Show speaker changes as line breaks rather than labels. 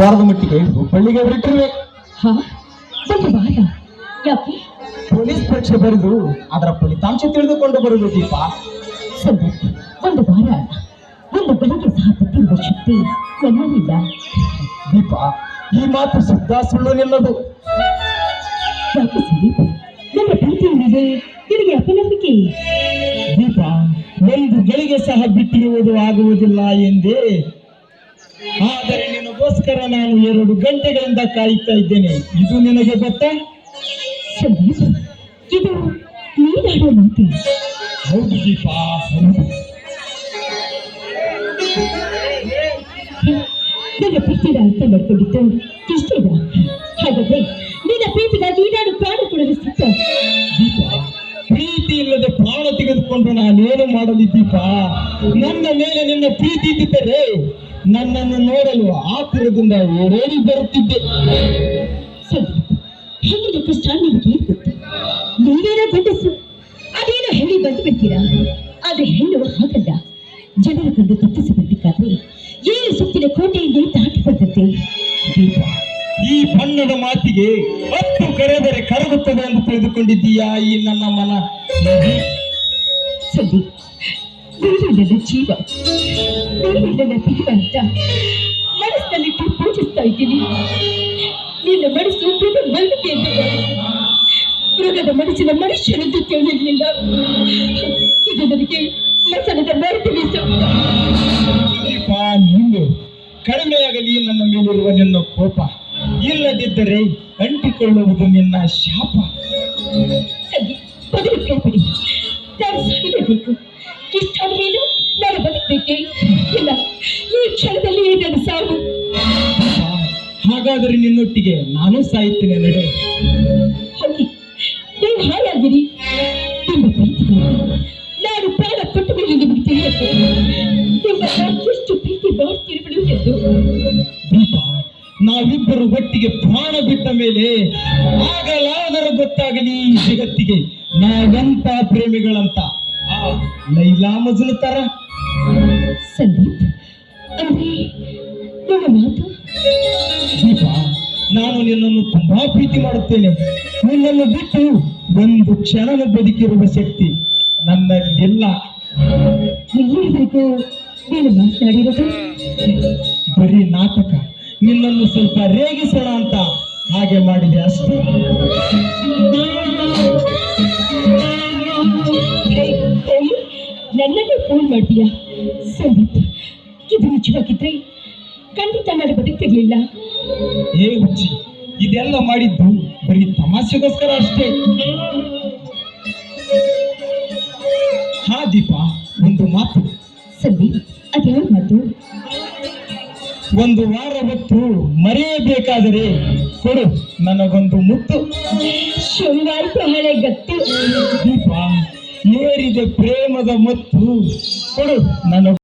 ವಾರದ ಮಟ್ಟಿಗೆ ಹುಬ್ಬಳ್ಳಿಗೆ ಹೊರಟಿರುವೆ.
ಹಾ ಒಂದು ವಾರ ಯಾಕೆ?
ಪೊಲೀಸ್ ಪರೀಕ್ಷೆ ಬರೆದು ಅದರ ಫಲಿತಾಂಶ ತಿಳಿದುಕೊಂಡು ಬರುವುದು ದೀಪ.
ಒಂದು ವಾರ ಅಲ್ಲ. ಒಂದು ಬೆಳಿಗ್ಗೆ ಸಹ ಗೊತ್ತಿರುವ ಶಕ್ತಿ ನನ್ನಲ್ಲಿಲ್ಲ.
ದೀಪ ಈ ಮಾತು ಶುದ್ಧ ಸುಳ್ಳು ನಿನ್ನದು.
ಯಾಕೆ ಸಂದೀಪ್ ನನ್ನ ಪ್ರೀತಿಯ ಮೇಲೆ ನಿನಗೆ ಅಪನಂಬಿಕೆ.
ದೀಪ ಒಂದು ಗಳಿಗೆ ಸಹ ಬಿಟ್ಟಿರುವುದು ಆಗುವುದಿಲ್ಲ ಎಂದೇ ಆದರೆ ನಿನಗೋಸ್ಕರ ನಾನು ಎರಡು ಗಂಟೆಗಳಿಂದ ಕಾಯುತ್ತಾ ಇದ್ದೇನೆ. ಇದು ನಿನಗೆ ಗೊತ್ತಾ?
ಇದು ನನ್ನ ಪ್ರಾಣ
ಪ್ರೀತಿ ಇಲ್ಲದೆ ಪ್ರಾಣ ತೆಗೆದುಕೊಂಡು ನಾನೇನು ಮಾಡಲಿ ನನ್ನ ಮೇಲೆ ನಿನ್ನ ಪ್ರೀತಿ ಇದ್ದಿದ್ದರೆ ನನ್ನನ್ನು ನೋಡಲು ಆತುರದಿಂದ ಓಡೋಡಿ ಬರುತ್ತಿದ್ದೆ.
ಹೆಣ್ಣಿನ ಕಷ್ಟ ನಿಮಗೆ ಗೊತ್ತು ನೀವೇನೋ ಗಂಡಸು ಅದೇನೋ ಹೇಳಿ ಬಂದು ಬಿಡ್ತೀರಾ? ಆದ್ರೆ ಹೆಣ್ಣು ಹಾಗಲ್ಲ. ಜನರ ಕಂಡು ತಪ್ಪಿಸಬೇಕಾದ್ರೆ ಏಳು ಸುತ್ತಿನ ಕೋಟೆಯಿಂದ ದಾಟಿ ಬಂದತ್ತೆ
ಈ ಬಣ್ಣದ ಮಾತಿಗೆ ಹತ್ತು ಕರೆದರೆ ಕರಗುತ್ತದೆ ಎಂದು ತಿಳಿದುಕೊಂಡಿದ್ದೀಯಾ ಈ ನನ್ನ ಮನ?
ಸಂದೀಪ್ ನನ್ನ ಜೀವ ದೇವ ಅಂತ ಮನಸ್ಸಿನಲ್ಲಿಟ್ಟು ಪೂಜಿಸ್ತಾ ಇದ್ದೀನಿ ನಿನ್ನ ಮನಸ್ಸು ಮೃಗ ಬಂದಿದೆ ಮೃಗದ ಮನಸ್ಸಿನ ಮನುಷ್ಯನಂತೂ ತಿಳಿದಿರಲಿಲ್ಲ ಇದು ನನಗೆ ಮಸನದ ಮರೆತು ಬೀಸು
ಕಡಿಮೆಯಾಗಲಿ ನನ್ನ ಮೇಲಿರುವ ನಿನ್ನ ಕೋಪ ಇಲ್ಲದಿದ್ದರೆ ಅಂಟಿಕೊಳ್ಳುವುದು ನಿನ್ನ ಶಾಪ
ಬದುಕು ಕೈಬಿಡಿ ನಾನು ಮೇಲೂ ನಾನು ಇಲ್ಲ. ಈ ಕ್ಷಣದಲ್ಲಿ ಇದನ್ನು ಸಾವು.
ಹಾಗಾದ್ರೆ ನಿನ್ನೊಟ್ಟಿಗೆ ನಾನು ಸಾಯುತ್ತೇನೆ ನಡೆ.
ಹೋಗಿ ನೀವು ಹಾಳಾಗಿರಿ. ನಿಮ್ಮ ಪ್ರೀತಿಗಾಗಿ ನಾನು ಪ್ರಾಣ ಕೊಟ್ಟು ಮೇಲೆ ನಿಮಗೆ ತಿಳಿಯುತ್ತೆ. ನಿಮ್ಮ ಎಷ್ಟು ಪ್ರೀತಿ ಮಾಡ್ತಿರುವುದು ಎಂದು.
ದೀಪ ನಾವಿಬ್ಬರು ಒಟ್ಟಿಗೆ ಪ್ರಾಣ ಬಿಟ್ಟ ಮೇಲೆ ಆಗಲಾದರೂ ಗೊತ್ತಾಗಲಿ ಈ ಜಗತ್ತಿಗೆ ನಾವೆಂತ ಪ್ರೇಮಿಗಳಂತ. ಲೈಲಾ ಮಜಲು ತರ
ಸಂದೀಪ್ ಅಂದ್ರೆ ನನ್ನ ಮಾತು.
ದೀಪ ನಾನು ನಿನ್ನನ್ನು ತುಂಬಾ ಪ್ರೀತಿ ಮಾಡುತ್ತೇನೆ. ನಿನ್ನನ್ನು ಬಿಟ್ಟು ಒಂದು ಕ್ಷಣನ ಬದುಕಿರುವ ಶಕ್ತಿ ನನ್ನಲ್ಲಿಲ್ಲ.
ನೀನು ಮಾತನಾಡಿರೋದು?
ಬರೀ ನಾಟಕ ನಿನ್ನನ್ನು ಸ್ವಲ್ಪ ರೇಗಿಸೋಣ ಅಂತ ಹಾಗೆ ಮಾಡಿದೆ ಅಷ್ಟೇ.
ನನ್ನನ್ನೇ ಫೋನ್ ಮಾಡ್ತೀಯಾ? ಸಂದೀಪ್ ಇದು ನಿಜವಾಗಿದ್ರೆ ಖಂಡಿತ ನಾನು ಬದುಕ್ತಿರ್ಲಿಲ್ಲ.
ಏ ಹುಚ್ಚಿ ಇದೆಲ್ಲ ಮಾಡಿದ್ದು ಬರೀ ತಮಾಷೆಗೋಸ್ಕರ ಅಷ್ಟೇ. ಹಾ ದೀಪ ಒಂದು ಮಾತು.
ಸಂದೀಪ್ ಅದ್ಯಾವ ಮಾತು?
ಒಂದು ವಾರ ಹೊತ್ತು ಮರೆಯಬೇಕಾದರೆ ಕೊಡು ನನಗೊಂದು ಮುತ್ತು.
ಶೃಂಗಾರ ಪ್ರಹಳೆ ಗತ್ತು.
ಏರಿದೆ ಪ್ರೇಮದ ಮತ್ತು ಕೊಡು ನನಗೊಂದು